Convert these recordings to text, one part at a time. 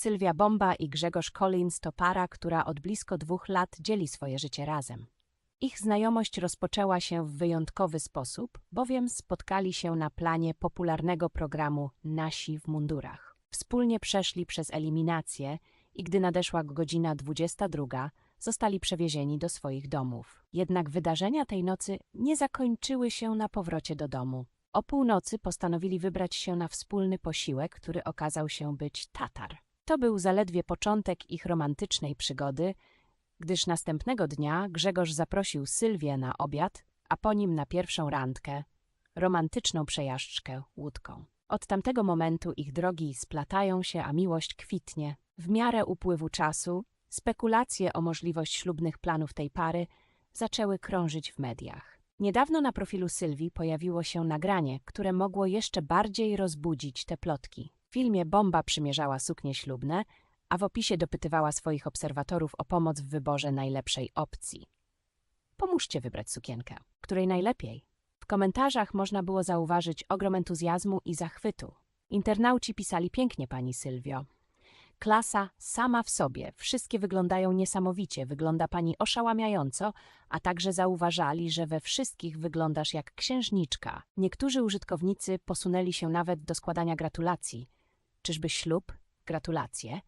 Sylwia Bomba i Grzegorz Collins to para, która od blisko dwóch lat dzieli swoje życie razem. Ich znajomość rozpoczęła się w wyjątkowy sposób, bowiem spotkali się na planie popularnego programu Nasi w mundurach. Wspólnie przeszli przez eliminację i gdy nadeszła godzina 22, zostali przewiezieni do swoich domów. Jednak wydarzenia tej nocy nie zakończyły się na powrocie do domu. O północy postanowili wybrać się na wspólny posiłek, który okazał się być tatar. To był zaledwie początek ich romantycznej przygody, gdyż następnego dnia Grzegorz zaprosił Sylwię na obiad, a po nim na pierwszą randkę, romantyczną przejażdżkę łódką. Od tamtego momentu ich drogi splatają się, a miłość kwitnie. W miarę upływu czasu spekulacje o możliwość ślubnych planów tej pary zaczęły krążyć w mediach. Niedawno na profilu Sylwii pojawiło się nagranie, które mogło jeszcze bardziej rozbudzić te plotki. W filmie Bomba przymierzała suknie ślubne, a w opisie dopytywała swoich obserwatorów o pomoc w wyborze najlepszej opcji. Pomóżcie wybrać sukienkę, której najlepiej. W komentarzach można było zauważyć ogrom entuzjazmu i zachwytu. Internauci pisali pięknie, pani Sylwio. Klasa sama w sobie, wszystkie wyglądają niesamowicie, wygląda pani oszałamiająco, a także zauważali, że we wszystkich wyglądasz jak księżniczka. Niektórzy użytkownicy posunęli się nawet do składania gratulacji. Czyżby ślub? Gratulacje.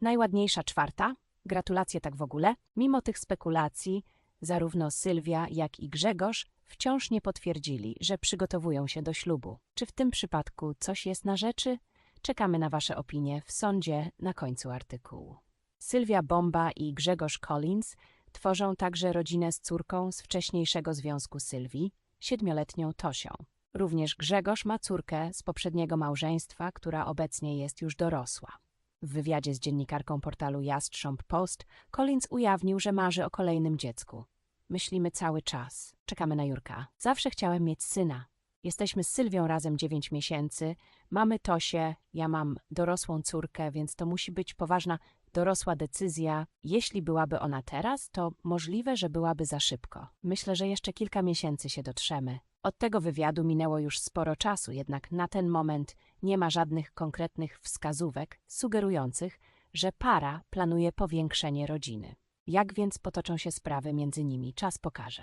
Najładniejsza czwarta? Gratulacje tak w ogóle. Mimo tych spekulacji, zarówno Sylwia, jak i Grzegorz wciąż nie potwierdzili, że przygotowują się do ślubu. Czy w tym przypadku coś jest na rzeczy? Czekamy na Wasze opinie w sądzie na końcu artykułu. Sylwia Bomba i Grzegorz Collins tworzą także rodzinę z córką z wcześniejszego związku Sylwii, siedmioletnią Tosią. Również Grzegorz ma córkę z poprzedniego małżeństwa, która obecnie jest już dorosła. W wywiadzie z dziennikarką portalu Jastrząb Post Collins ujawnił, że marzy o kolejnym dziecku. Myślimy cały czas. Czekamy na Jurka. Zawsze chciałem mieć syna. Jesteśmy z Sylwią razem 9 miesięcy. Mamy Tosię, ja mam dorosłą córkę, więc to musi być poważna, dorosła decyzja. Jeśli byłaby ona teraz, to możliwe, że byłaby za szybko. Myślę, że jeszcze kilka miesięcy się dotrzemy. Od tego wywiadu minęło już sporo czasu, jednak na ten moment nie ma żadnych konkretnych wskazówek sugerujących, że para planuje powiększenie rodziny. Jak więc potoczą się sprawy między nimi, czas pokaże.